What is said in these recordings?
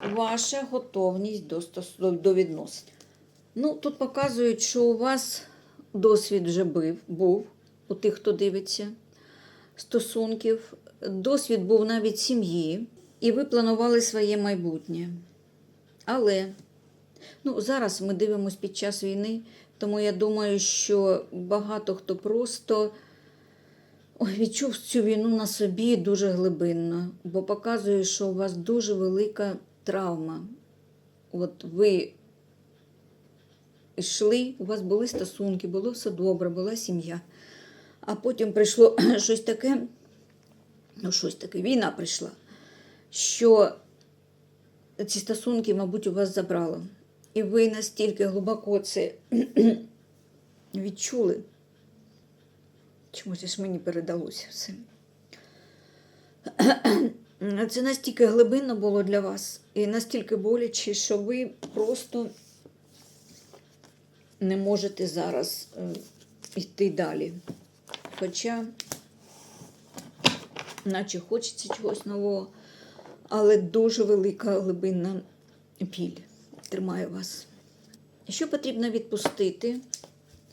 ваша готовність до, до, відносин. Ну, тут показують, що у вас досвід вже був у тих, хто дивиться стосунків. Досвід був навіть сім'ї, і ви планували своє майбутнє. Але ну, зараз ми дивимося під час війни, тому я думаю, що багато хто просто відчув цю війну на собі дуже глибинно, бо показує, що у вас дуже велика травма. От ви йшли, у вас були стосунки, було все добре, була сім'я. А потім прийшло щось таке, ну, щось таке, війна прийшла, що ці стосунки, мабуть, у вас забрало. І ви настільки глибоко це відчули. Чомусь ж мені передалося все. Це настільки глибинно було для вас і настільки боляче, що ви просто не можете зараз е, йти далі. Хоча, наче хочеться чогось нового, але дуже велика глибинна біль тримає вас. Що потрібно відпустити?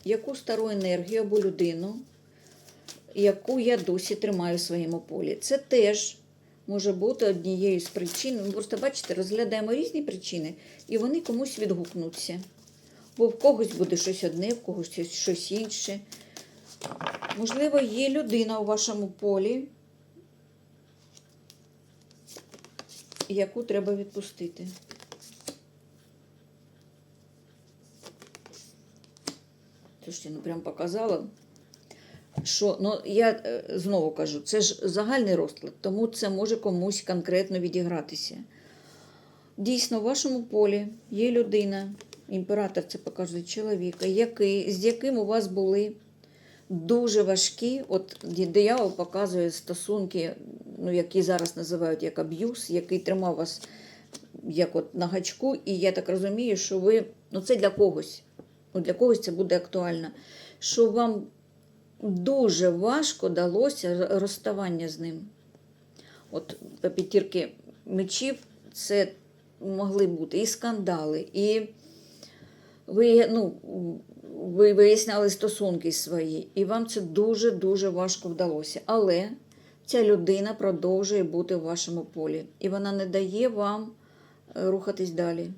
Яку стару енергію або людину, яку я досі тримаю в своєму полі? Це теж може бути однією з причин. Ми просто бачите, розглядаємо різні причини, і вони комусь відгукнуться. Бо в когось буде щось одне, в когось щось- інше. Можливо, є людина у вашому полі, яку треба відпустити. Слушайте, ну прям показала. Що, ну я е, знову кажу, це ж загальний розклад, тому це може комусь конкретно відігратися. Дійсно, в вашому полі є людина, імператор це показує чоловіка, який, з яким у вас були дуже важкі, от диявол показує стосунки, ну, які зараз називають як аб'юз, який тримав вас як от на гачку, і я так розумію, що ви, ну це для когось, ну для когось це буде актуально, що вам дуже важко далося розставання з ним. От по п'ятірки мечів це могли бути і скандали, і ви, ну, ви виясняли стосунки свої, і вам це дуже-дуже важко вдалося. Але ця людина продовжує бути в вашому полі, і вона не дає вам е, рухатись далі.